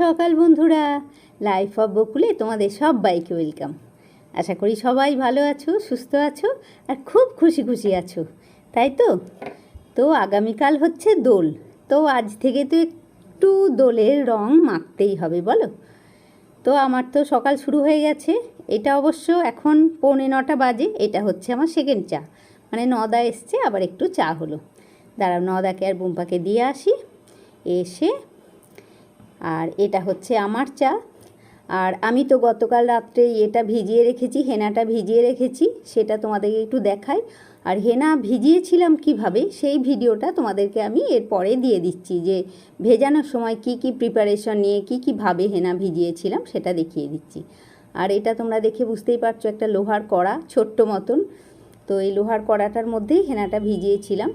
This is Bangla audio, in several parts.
সকাল বন্ধুরা। লাইফ অফ বকুলে তোমাদের সবাইকে ওয়েলকাম আশা করি সবাই ভালো আছো, সুস্থ আছো, আর খুব খুশি খুশি আছো। তাই তো? তো আগামীকাল হচ্ছে দোল। তো আজ থেকে তো একটু দোলের রং মাখতেই হবে, বলো? তো আমার তো সকাল শুরু হয়ে গেছে। এটা অবশ্য এখন পৌনে নটা বাজে, এটা হচ্ছে আমার সেকেন্ড চা। মানে নদা এসছে, আবার একটু চা হলো। দাঁড়াও, নদাকে আর বুম্পাকে দিয়ে আসি। এসে আর এটা হচ্ছে আমার চা। আর আমি তো গতকাল রাত্রে এটা ভিজিয়ে রেখেছি, হেনাটা ভিজিয়ে রেখেছি, সেটা তোমাদেরকে একটু দেখাই। আর হেনা ভিজিয়েছিলাম কীভাবে, সেই ভিডিওটা তোমাদেরকে আমি এরপরে দিয়ে দিচ্ছি যে ভেজানোর সময় কি কি প্রিপারেশন নিয়ে কি কীভাবে হেনা ভিজিয়েছিলাম সেটা দেখিয়ে দিচ্ছি। আর এটা তোমরা দেখে বুঝতেই পারছ একটা লোহার কড়া, ছোট্ট মতন। তো এই লোহার কড়াটার মধ্যেই হেনাটা ভিজিয়েছিলাম।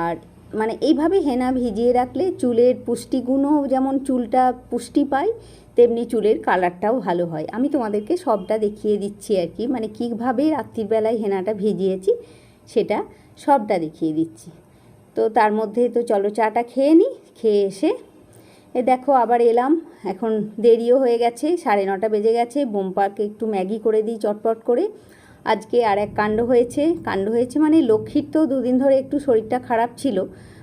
আর মানে এইভাবে হেনা ভিজিয়ে রাখলে চুলের পুষ্টিগুণও যেমন চুলটা পুষ্টি পায়, তেমনি চুলের কালারটাও ভালো হয়। আমি তোমাদেরকে সবটা দেখিয়ে দিচ্ছি আর কি মানে কীভাবে রাত্রিবেলায় হেনাটা ভিজিয়েছি সেটা সবটা দেখিয়ে দিচ্ছি। তো তার মধ্যে তো চলো চাটা খেয়ে নিই, খেয়ে এসে এ দেখো আবার এলাম, এখন দেরিও হয়ে গেছে, সাড়ে নটা বেজে গেছে, বোম্পাকে একটু ম্যাগি করে দিই চটপট করে। আজকে আর এক কাণ্ড হয়েছে। কাণ্ড হয়েছে মানে লক্ষ্মীর তো দুদিন ধরে একটু শরীরটা খারাপ ছিল।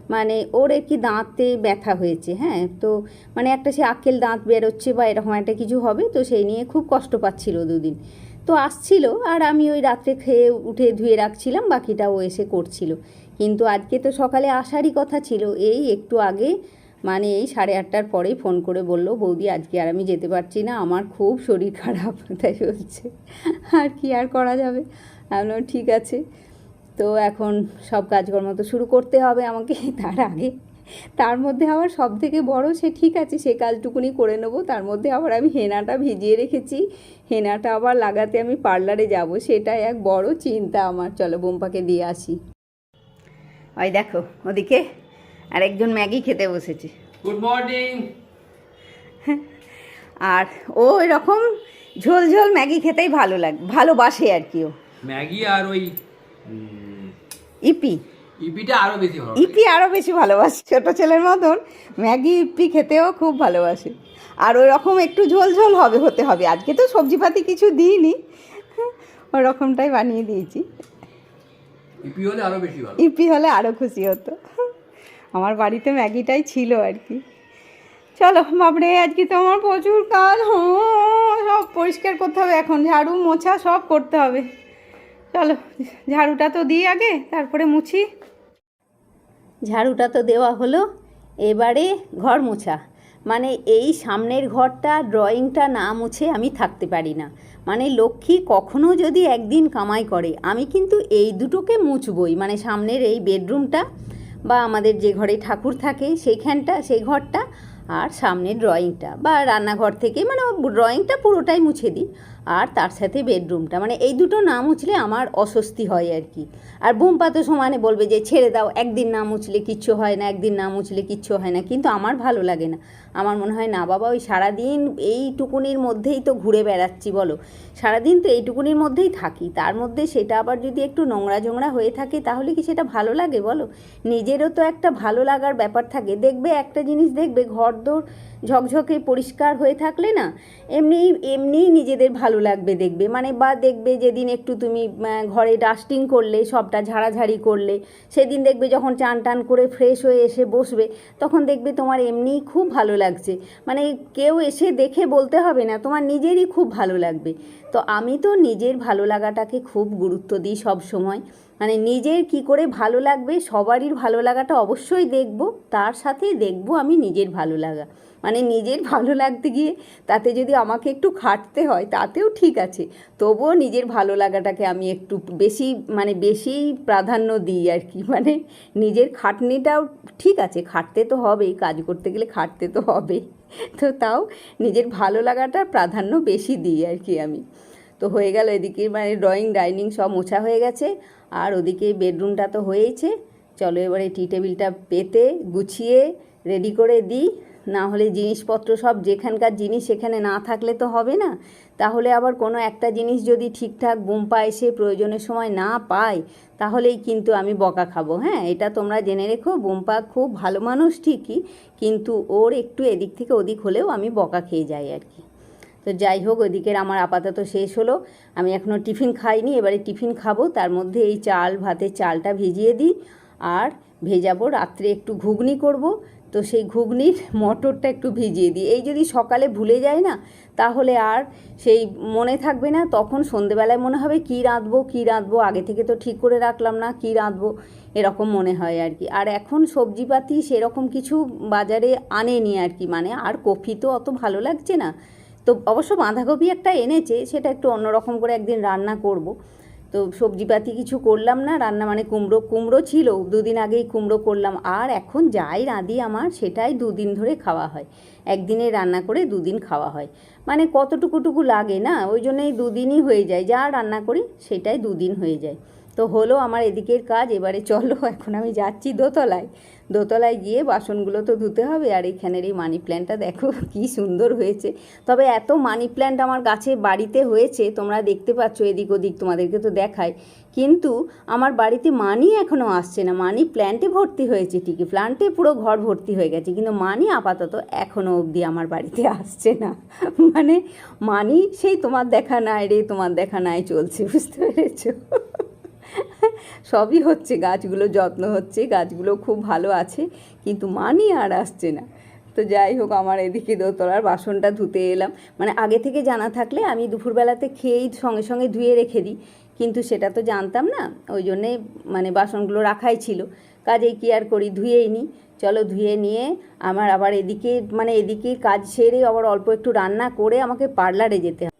মানে ওর কি দাঁতে ব্যথা হয়েছে হ্যাঁ? তো মানে একটা সে আকেল দাঁত বেরোচ্ছে বা এরকম একটা কিছু হবে, তো সেই নিয়ে খুব কষ্ট পাচ্ছিল দুদিন। তো আসছিল আর আমি ওই রাত্রে খেয়ে উঠে ধুয়ে রাখছিলাম, বাকিটা ও এসে করছিল। কিন্তু আজকে তো সকালে আসারই কথা ছিল। এই একটু আগে মানে এই সাড়ে আটটার পরেই ফোন করে বলল, বৌদি, আজকে আর আমি যেতে পারছি না, আমার খুব শরীর খারাপ। তাই চলছে আর কি আর করা যাবে? আমি ঠিক আছে। তো এখন সব কাজকর্ম তো শুরু করতে হবে আমাকে তার আগে। তার মধ্যে আবার সব থেকে বড় সে ঠিক আছে, সে কাজটুকুনি করে নেব। তার মধ্যে আবার আমি হেনাটা ভিজিয়ে রেখেছি। হেনাটা আবার লাগাতে আমি পার্লারে যাব সেটা এক বড় চিন্তা আমার। চলো বোম্পাকে দিয়ে আসি। ওই দেখো, ওদিকে আরেকজন ম্যাগি খেতে বসেছে। গুড মর্নিং আর ও এরকম ঝোল ঝোল ম্যাগি খেতেই ভালো লাগে ভালোবাসে আর কি ও। ম্যাগি আর ওই ইপি। ইপিটা আরও বেশি ভালো ইপি আরও বেশি ভালোবাসে ছোটো ছেলের মতন। ম্যাগি ইপি খেতেও খুব ভালোবাসে। আর ওই রকম একটু ঝোল ঝোল হবে হতে হবে। আজকে তো সবজিপাতি কিছু দিইনি। ওই রকমটাই বানিয়ে দিয়েছি। ইপি হলে আরও বেশি ভালো। ইপি হলে আরও খুশি হতো। আমার বাড়িতে ম্যাগিটাই ছিল আর কি। চলো, বাপরে, আজকে তো আমার প্রচুর কাজ। সব পরিষ্কার করতে হবে এখন। ঝাড়ু, মোছা সব করতে হবে। চলো, ঝাড়ুটা তো দিই আগে, তারপরে মুছি। ঝাড়ুটা তো দেওয়া হলো, এবারে ঘর মোছা। মানে এই সামনের ঘরটা, ড্রয়িংটা না মুছে আমি থাকতে পারি না। মানে লক্ষ্মী কখনো যদি একদিন কামাই করে, আমি কিন্তু এই দুটোকে মুছবই। মানে সামনের এই বেডরুমটা বা আমাদের যে ঘরে ঠাকুর থাকে সেইখানটা, সেই ঘরটা আর সামনে ড্রয়িংটা বা রান্নাঘর থেকে মানে ড্রয়িংটা পুরোটাই মুছে দিই। আর তার সাথে বেডরুমটা মানে এই দুটো না মুছলে আমার অস্বস্তি হয় আর কি। আর বোম্পা সমানে বলবে যে, ছেড়ে দাও, একদিন না মুছলে কিচ্ছু হয় না, একদিন না মুছলে কিচ্ছু হয় না। কিন্তু আমার ভালো লাগে না। আমার মনে হয়, না বাবা, ওই সারাদিন এইটুকুনির মধ্যেই তো ঘুরে বেড়াচ্ছি, বলো। সারাদিন তো এইটুকুনির মধ্যেই থাকি। তার মধ্যে সেটা আবার যদি একটু নোংরা জোংরা হয়ে থাকে, তাহলে কি সেটা ভালো লাগে, বলো? নিজেরও তো একটা ভালো লাগার ব্যাপার থাকে। দেখবে, একটা জিনিস দেখবে, ঘরদোর ঝকঝকে পরিষ্কার হয়ে থাকলে না, এমনি, এমনিই নিজেদের ভালো লাগবে দেখবে। মানে বা দেখবে, যেদিন একটু তুমি ঘরে ডাস্টিং করলে সবটা ঝাড়াঝাড়ি করলে। সেদিন দেখবে যখন চান টান করে ফ্রেশ হয়ে এসে বসবে, তখন দেখবে তোমার এমনিই খুব ভালো লাগছে। মানে কেউ এসে দেখে বলতে হবে না, তোমার নিজেরই খুব ভালো লাগবে। তো আমি তো নিজের ভালো লাগাটাকে খুব গুরুত্ব দিই সব সময় মানে নিজের কি করে ভালো লাগবে, সবারই ভালো লাগাটা অবশ্যই দেখব, তার সাথে দেখব আমি নিজের ভালো লাগা। মানে নিজের ভালো লাগতে গিয়ে তাতে যদি আমাকে একটু খাটতে হয়, তাতেও ঠিক আছে। তবুও নিজের ভালো লাগাটাকে আমি একটু বেশি মানে বেশি প্রাধান্য দিই আর কি। মানে নিজের খাটনিটাও ঠিক আছে, খাটতে তো হবেই, কাজ করতে গেলে খাটতে তো হবেই। তো তাও নিজের ভালো লাগাটার প্রাধান্য বেশি দিই আর কি আমি। তো হয়ে গেল এদিকে মানে ড্রয়িং ডাইনিং সব মোছা হয়ে গেছে। আর ওদিকে বেডরুমটা তো হয়েইছে। চলো এবারে টি টেবিলটা পেতে, গুছিয়ে রেডি করে দিই। না হলে জিনিসপত্র সব যেখানকার জিনিস সেখানে না থাকলে তো হবে না। তাহলে আবার কোনো একটা জিনিস যদি ঠিকঠাক বুম্পা এসে প্রয়োজনের সময় না পায়, তাহলেই কিন্তু আমি বকা খাব। হ্যাঁ এটা তোমরা জেনে রেখো বুম্পা খুব ভালো মানুষ ঠিকই, কিন্তু ওর একটু এদিক থেকে ওদিক হলেও আমি বকা খেয়ে যাই আর কি। তো যাই হোক ওদিকের আমার আপাতত শেষ হলো। আমি এখনও টিফিন খাইনি, এবারে টিফিন খাব। তার মধ্যে এই চাল, ভাতের চালটা ভিজিয়ে দিই, আর ভেজাবো, রাত্রে একটু ঘুগনি করব। তো সেই ঘুগনির মটরটা একটু ভিজিয়ে দিই। এই যদি সকালে ভুলে যায় না, তাহলে আর সেই মনে থাকবে না, তখন সন্ধেবেলায় মনে হবে কী রাঁধবো কী রাঁধবো, আগে থেকে তো ঠিক করে রাখলাম না, কী রাঁধবো, এরকম মনে হয় আর কি। আর এখন সবজিপাতি সেরকম কিছু বাজারে আনেনি আর কি মানে আর কফি তো অত ভালো লাগছে না। তো অবশ্য বাঁধাকপি একটা এনেছে, সেটা একটু অন্যরকম করে একদিন রান্না করব। তো সবজিপাতি কিছু করলাম না, রান্না মানে কুমড়ো কুমড়ো ছিল, দুদিন আগেই কুমড়ো করলাম। আর এখন যাই রাঁধি আমার, সেটাই দুদিন ধরে খাওয়া হয়। একদিনে রান্না করে দুদিন খাওয়া হয়। মানে কতটুকুটুকু লাগে না, ওই জন্যই দুদিনই হয়ে যায়। যা রান্না করি, সেটাই দুদিন হয়ে যায়। তো হলো আমার এদিকের কাজ, এবারে চলো, এখন আমি যাচ্ছি দোতলায়। দোতলায় গিয়ে বাসনগুলো তো ধুতে হবে আর এখানের এই মানি প্ল্যান্টটা দেখো কি সুন্দর হয়েছে। তবে এত মানি প্ল্যান্ট আমার গাছে বাড়িতে হয়েছে, তোমরা দেখতে পাচ্ছ এদিক ওদিক, তোমাদেরকে তো দেখায় কিন্তু আমার বাড়িতে মানি এখনও আসছে না। মানি প্ল্যান্টে ভর্তি হয়েছে ঠিকই প্ল্যান্টে পুরো ঘর ভর্তি হয়ে গেছে, কিন্তু মানি আপাতত এখনও অবধি আমার বাড়িতে আসছে না। মানে মানি সেই তোমার দেখা নাই রে, তোমার দেখা নাই চলছে, বুঝতে পেরেছ? সবই হচ্ছে, গাছগুলো যত্ন হচ্ছে, গাছগুলো খুব ভালো আছে, কিন্তু মানি আর আসছে না। তো যাই হোক, আমার এদিকে দোতলার বাসনটা ধুতে এলাম। মানে আগে থেকে জানা থাকলে আমি দুপুরবেলাতে খেয়েই সঙ্গে সঙ্গে ধুয়ে রেখে দিই, কিন্তু সেটা তো জানতাম না, ওই জন্যে মানে বাসনগুলো রাখাই ছিল। কাজেই কি আর করি, ধুয়েই নিই। চলো ধুয়ে নিয়ে আমার আবার এদিকে মানে এদিকে কাজ সেরে আবার অল্প একটু রান্না করে আমাকে পার্লারে যেতে হবে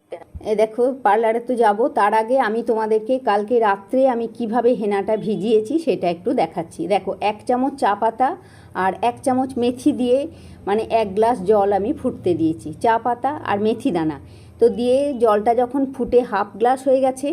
এ দেখো, পার্লারে তো যাব। তার আগে আমি তোমাদেরকে কালকে রাত্রে আমি কীভাবে হেনাটা ভিজিয়েছি সেটা একটু দেখাচ্ছি। দেখো, এক চামচ চা পাতা আর এক চামচ মেথি দিয়ে মানে এক গ্লাস জল আমি ফুটতে দিয়েছি। চা পাতা আর মেথি দানা। তো দিয়ে জলটা যখন ফুটে হাফ গ্লাস হয়ে গেছে,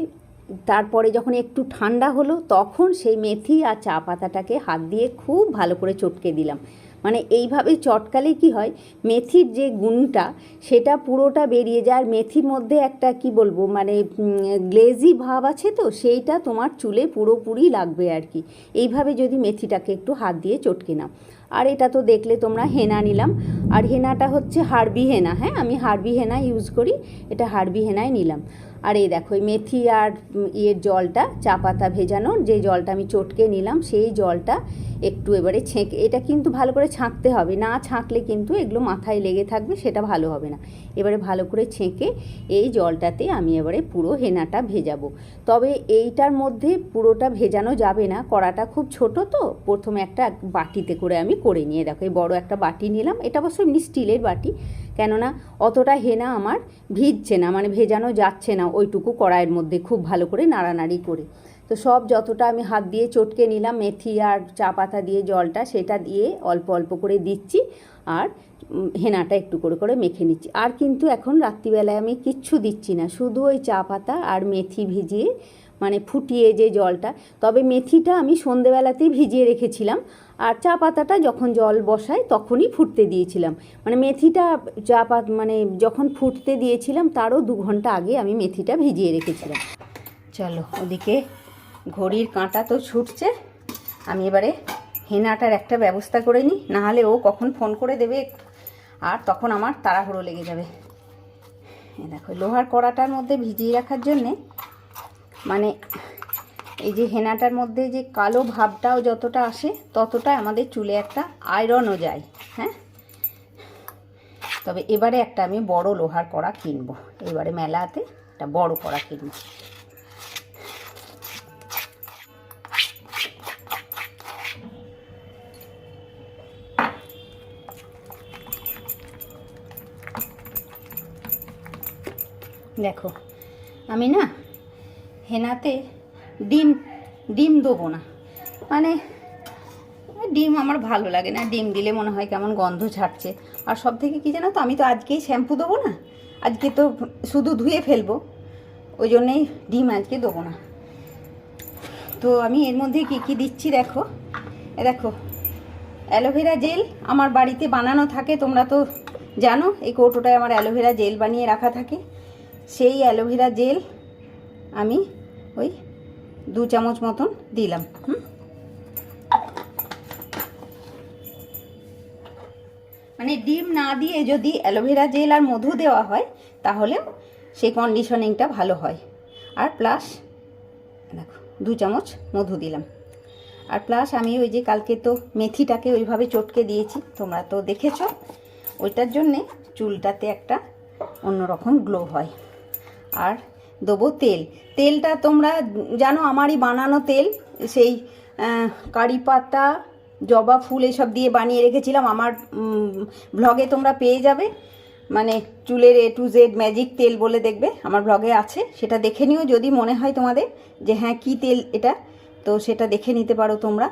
তারপরে যখন একটু ঠান্ডা হলো, তখন সেই মেথি আর চা পাতাটাকে হাত দিয়ে খুব ভালো করে চটকে দিলাম। মানে এইভাবে চটকালে কি হয়? মেথির যে গুণটা, সেটা পুরোটা বেরিয়ে যায়। আর মেথির মধ্যে একটা কি বলব মানে গ্লেজি ভাব আছে তো, সেইটা তোমার চুলে পুরোপুরি লাগবে আর কি। এইভাবে যদি মেথিটাকে একটু হাত দিয়ে চটকে নাও। আর এটা তো দেখলে তোমরা হেনা নিলাম। আর হেনাটা হচ্ছে হারবি হেনা হ্যাঁ? আমি হারবি হেনা ইউজ করি, এটা হারবি হেনাই নিলাম। আর এই দেখো মেথি আর ইয়ের জলটা, চা পাতা ভেজানোর যে জলটা আমি চটকে নিলাম, সেই জলটা একটু এবারে ছেঁকে, এটা কিন্তু ভালো করে ছাঁকতে হবে। না ছাঁকলে কিন্তু এগুলো মাথায় লেগে থাকবে, সেটা ভালো হবে না। এবারে ভালো করে ছেঁকে এই জলটাতে আমি এবারে পুরো হেনাটা ভেজাবো। তবে এইটার মধ্যে পুরোটা ভেজানো যাবে না, কড়াটা খুব ছোট তো, প্রথমে একটা বাটিতে করে আমি করে নিয়ে, দেখো এই বড় একটা বাটি নিলাম। এটা অবশ্য এমনি স্টিলের বাটি কেননা অতটা হেনা আমার ভিজছে না মানে ভেজানো যাচ্ছে না ওইটুকু কড়াইয়ের মধ্যে খুব ভালো করে নাড়ানাড়ি করে। তো সব যতটা আমি হাত দিয়ে চটকে নিলাম, মেথি আর চা পাতা দিয়ে জলটা, সেটা দিয়ে অল্প অল্প করে দিচ্ছি আর হেনাটা একটু করে করে মেখে নিচ্ছি। আর কিন্তু এখন রাত্রিবেলায় আমি কিচ্ছু দিচ্ছি না, শুধু ওই চা পাতা আর মেথি ভিজিয়ে মানে ফুটিয়ে যে জলটা, তবে মেথিটা আমি সন্ধেবেলাতেই ভিজিয়ে রেখেছিলাম। আর চা পাতাটা যখন জল বসাই তখনই ফুটতে দিয়েছিলাম। মানে মেথিটা চা পাত মানে যখন ফুটতে দিয়েছিলাম তারও দু ঘণ্টা আগে আমি মেথিটা ভিজিয়ে রেখেছিলাম। চলো ওদিকে ঘড়ির কাঁটা তো ছুটছে, আমি এবারে হেনাটার একটা ব্যবস্থা করে নিই, নাহলে ও কখন ফোন করে দেবে, আর তখন আমার তাড়াহুড়ো লেগে যাবে। দেখো, লোহার কড়াটার মধ্যে ভিজিয়ে রাখার জন্যে মানে এই যে হেনাটার মধ্যে যে কালো ভাবটাও যতটা আসে, ততটা আমাদের চুলে একটা আয়রনও যায় হ্যাঁ? তবে এবারে একটা আমি বড় লোহার কড়া কিনবো। এবারে মেলাতে একটা বড় কড়া কিনবো। দেখো, আমি না হেনাতে ডিম ডিম দেবো না। মানে ডিম আমার ভালো লাগে না, ডিম দিলে মনে হয় কেমন গন্ধ ছাড়ছে। আর সব থেকে কী জানো তো, আমি তো আজকেই শ্যাম্পু দেবো না, আজকে তো শুধু ধুয়ে ফেলব। ওই জন্যেই ডিম আজকে দেবো না। তো আমি এর মধ্যে কী কী দিচ্ছি দেখো। এ দেখো, অ্যালোভেরা জেল আমার বাড়িতে বানানো থাকে, তোমরা তো জানো, এই কৌটোটায় আমার অ্যালোভেরা জেল বানিয়ে রাখা থাকে। সেই অ্যালোভেরা জেল আমি ওই দু চামচ মতন দিলাম, হুম? মানে ডিম না দিয়ে যদি অ্যালোভেরা জেল আর মধু দেওয়া হয়, তাহলে সেই কন্ডিশনিংটা ভালো হয়। আর প্লাস দেখো, দু চামচ মধু দিলাম। আর প্লাস আমি ওই যে কালকে তো মেথিটাকে ওইভাবে চটকে দিয়েছি, তোমরা তো দেখেছ, ওইটার জন্যে চুলটাতে একটা অন্যরকম গ্লো হয়। আর দেবো তেল। তেলটা তোমরা জানো আমারই বানানো তেল, সেই কারি পাতা, জবা ফুল এসব দিয়ে বানিয়ে রেখেছিলাম। আমার ব্লগে তোমরা পেয়ে যাবে। মানে চুলের এ টু জেড ম্যাজিক তেল বলে দেখবে, আমার ব্লগে আছে। সেটা দেখে নিও যদি মনে হয় তোমাদের যে হ্যাঁ কী তেল এটা? তো সেটা দেখে নিতে পারো তোমরা।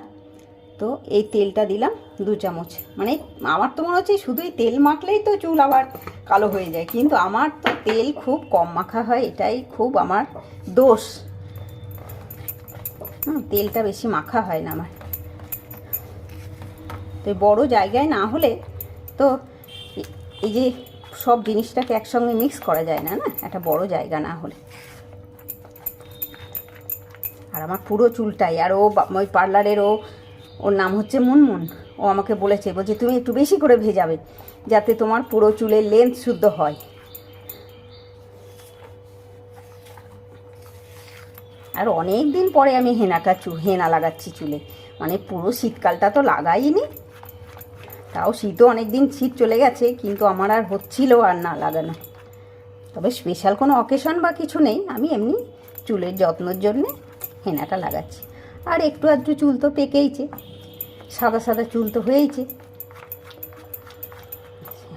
তো এই তেলটা দিলাম দু চামচ। মানে আমার তো মনে হচ্ছে শুধুই তেল মাখলেই তো চুল আবার কালো হয়ে যায়। কিন্তু আমার তো তেল খুব কম মাখা হয়, এটাই খুব আমার দোষ। হুম, তেলটা বেশি মাখা হয় না আমার। তো বড় জায়গায় না হলে তো এই যে সব জিনিসটাকে একসঙ্গে মিক্স করা যায় না না? একটা বড় জায়গা না হলে। আর আমার পুরো চুলটাই, আর ও ওই পার্লারের ও ওর নাম হচ্ছে মুনমুন। ও আমাকে বলেছে, বলছে, তুমি একটু বেশি করে ভেজাবে, যাতে তোমার পুরো চুলের লেন্থ শুদ্ধ হয়। আর অনেক দিন পরে আমি হেনাটা চু, হেনা লাগাচ্ছি চুলে। মানে পুরো শীতকালটা তো লাগাইনি। তাও শীতও অনেক দিন শীত চলে গেছে, কিন্তু আমার আর হচ্ছিল আর না লাগানো। তবে স্পেশাল কোনো অকেশন বা কিছু নেই, আমি এমনি চুলের যত্নের জন্যে হেনাটা লাগাচ্ছি। আর একটু আধটু চুল তো পেকেইছে। সাদা সাদা চুল তো হয়েইছে।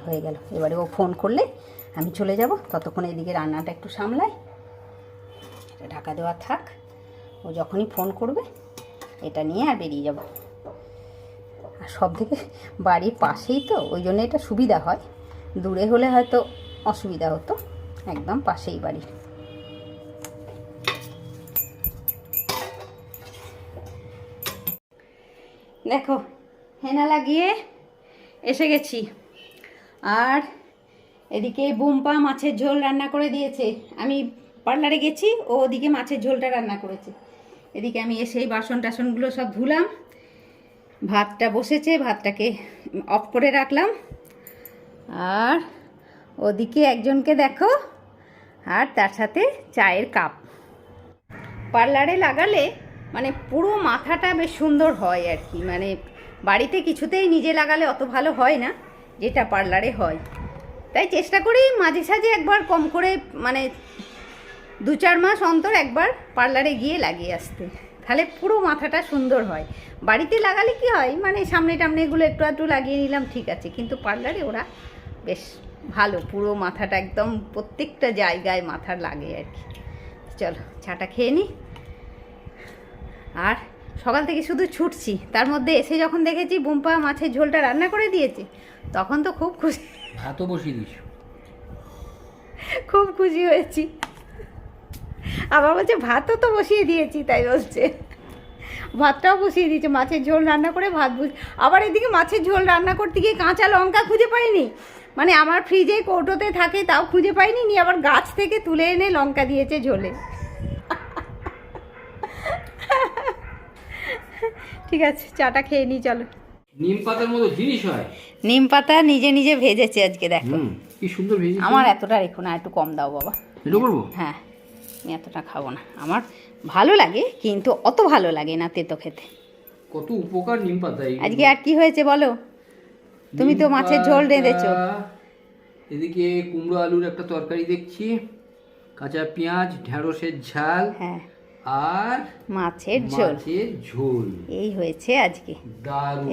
হয়ে গেল। এবারে ও ফোন করলে আমি চলে যাব। ততক্ষণ এদিকে রান্নাটা একটু সামলাই। এটা ঢাকা দেওয়া থাক। ও যখনই ফোন করবে, এটা নিয়ে আর বেরিয়ে যাব। আর সব থেকে বাড়ির পাশেই তো, ওই জন্য এটা সুবিধা হয়। দূরে হলে হয়তো অসুবিধা হতো। একদম পাশেই বাড়ি দেখো, হেনা লাগিয়ে এসে গেছি। আর এদিকে বুম্পা মাছের ঝোল রান্না করে দিয়েছে। আমি পার্লারে গেছি, ও ওদিকে মাছের ঝোলটা রান্না করেছে। এদিকে আমি এসে এই বাসন টাসনগুলো সব ধুলাম। ভাতটা বসেছে, ভাতটাকে অফ করে রাখলাম। আর ওদিকে একজনকে দেখো, আর তার সাথে চায়ের কাপ। পার্লারে লাগালে মানে পুরো মাথাটা বেশ সুন্দর হয় আর কি। মানে বাড়িতে কিছুতেই নিজে লাগালে অত ভালো হয় না, যেটা পার্লারে হয়। তাই চেষ্টা করি মাঝে সাঝে একবার কম করে মানে দু চার মাস অন্তর একবার পার্লারে গিয়ে লাগিয়ে আসতে। তাহলে পুরো মাথাটা সুন্দর হয়। বাড়িতে লাগালে কি হয় মানে সামনে টামনে এগুলো একটু আধটু লাগিয়ে নিলাম, ঠিক আছে। কিন্তু পার্লারে ওরা বেশ ভালো, পুরো মাথাটা একদম প্রত্যেকটা জায়গায় মাথার লাগে আর কি। চলো, চাটা খেয়ে নিই আর সকাল থেকে শুধু ছুটছি। তার মধ্যে এসে যখন দেখেছি বুম্পা মাছের ঝোলটা রান্না করে দিয়েছে তখন তো খুব খুশি। ভাতও বসিয়ে দিয়েছ। খুব খুশি হয়েছি। আবার বলছে ভাতও তো বসিয়ে দিয়েছি তাই বলছে। ভাতটাও বসিয়ে দিয়েছে মাছের ঝোল রান্না করে ভাত বস আবার এদিকে মাছের ঝোল রান্না করতে গিয়ে কাঁচা লঙ্কা খুঁজে পাইনি। মানে আমার ফ্রিজে কৌটোতে থাকে তাও খুঁজে পাইনি নিয়ে আবার গাছ থেকে তুলে এনে লঙ্কা দিয়েছে ঝোলে। ঠিক আছে চাটা খেয়ে নিই চলো। নিম পাতার মতো জিনিস হয়? নিম পাতা নিজে নিজে ভেজেছে আজকে দেখো। কি সুন্দর ভেজে আমার এতটা রেখো না একটু কম দাও বাবা। এটা করব? হ্যাঁ আমি এতটা খাব না। আমার ভালো লাগে কিন্তু অত ভালো লাগে না তেতো খেতে। কত উপকার নিম পাতা আজকে আর কি হয়েছে বলো? তুমি তো মাছের ঝোল রেঁধেছো। এদিকে কুমড়ো আলুর একটা তরকারি দেখছি কাঁচা পেঁয়াজ ঢেঁড়সের ঝাল হ্যাঁ। আর মাছের ঝোল। মাছের ঝোল। এই হয়েছে আজকে।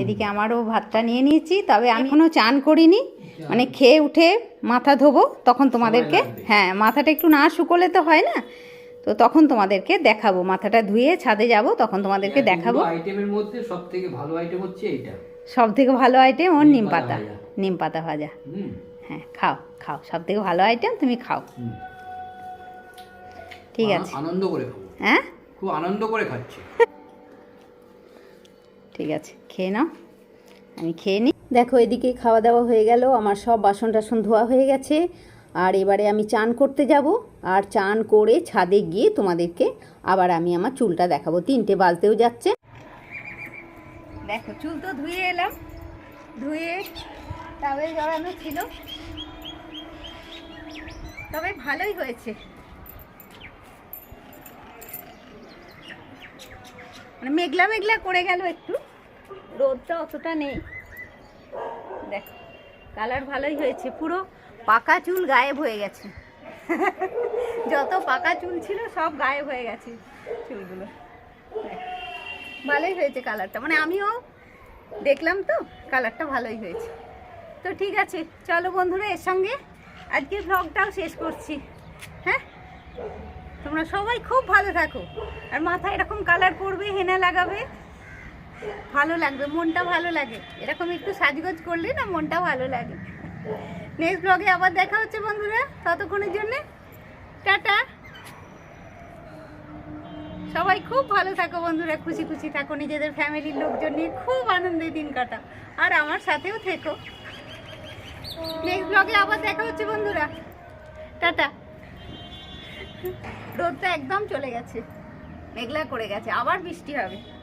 এদিকে আমারও ভাতটা নিয়ে নিয়েছি তবে আমি এখনও চান করিনি। মানে খেয়ে উঠে মাথা ধোবো তখন তোমাদেরকে হ্যাঁ মাথাটা একটু না শুকোলে তো হয় না তো তখন তোমাদেরকে দেখাবো। মাথাটা ধুয়ে ছাদে যাব তখন তোমাদেরকে দেখাবো। আইটেমের মধ্যে সব থেকে ভালো আইটেম হচ্ছে এইটা। সব থেকে ভালো আইটেম ওর নিম পাতা। নিম পাতা ভাজা। হ্যাঁ খাও খাও। সব থেকে ভালো আইটেম তুমি খাও। ঠিক আছে। আনন্দ করে খাব। হ্যাঁ? খুব আনন্দ করে খাচ্ছি। ঠিক আছে খেয়ে নাও। আমি খেয়ে নিই দেখো এদিকে খাওয়া দাওয়া হয়ে গেল। আমার সব বাসন টাসন ধোয়া হয়ে গেছে। আর এবারে আমি চান করতে যাব। আর চান করে ছাদে গিয়ে তোমাদেরকে আবার আমি আমার চুলটা দেখাবো। তিনটে বাজতেও যাচ্ছে। দেখো চুল তো ধুয়ে এলাম। ধুয়ে টাওয়েল জড়ানো ছিল। তবে ভালোই হয়েছে। মানে মেঘলা মেঘলা করে গেল একটু। রোদটা অতটা নেই। দেখ, কালার ভালোই হয়েছে। পুরো পাকা চুল গায়েব হয়ে গেছে। যত পাকা চুল ছিল, সব গায়েব হয়ে গেছে চুলগুলো। ভালোই হয়েছে কালারটা। মানে আমিও দেখলাম তো, কালারটা ভালোই হয়েছে। তো ঠিক আছে, চলো বন্ধুরা, এর সঙ্গে আজকে ভ্লগটাও শেষ করছি। হ্যাঁ? তোমরা সবাই খুব ভালো থাকো। আর মাথায় এরকম কালার পরবে, হেনা লাগাবে। ভালো লাগবে, মনটা ভালো লাগে। এরকম একটু সাজগোজ করলে না মনটা ভালো লাগে। নেক্সট ব্লগে আবার দেখা হচ্ছে বন্ধুরা, ততক্ষণের জন্যে। টাটা। সবাই খুব ভালো থাকো বন্ধুরা, খুশি খুশি থাকো। নিজেদের ফ্যামিলির লোকজন নিয়ে খুব আনন্দে দিন কাটা আর আমার সাথেও থেকো। নেক্সট ব্লগে আবার দেখা হচ্ছে বন্ধুরা। টাটা। রোদটা একদম চলে গেছে। মেঘলা করে গেছে আবার বৃষ্টি হবে।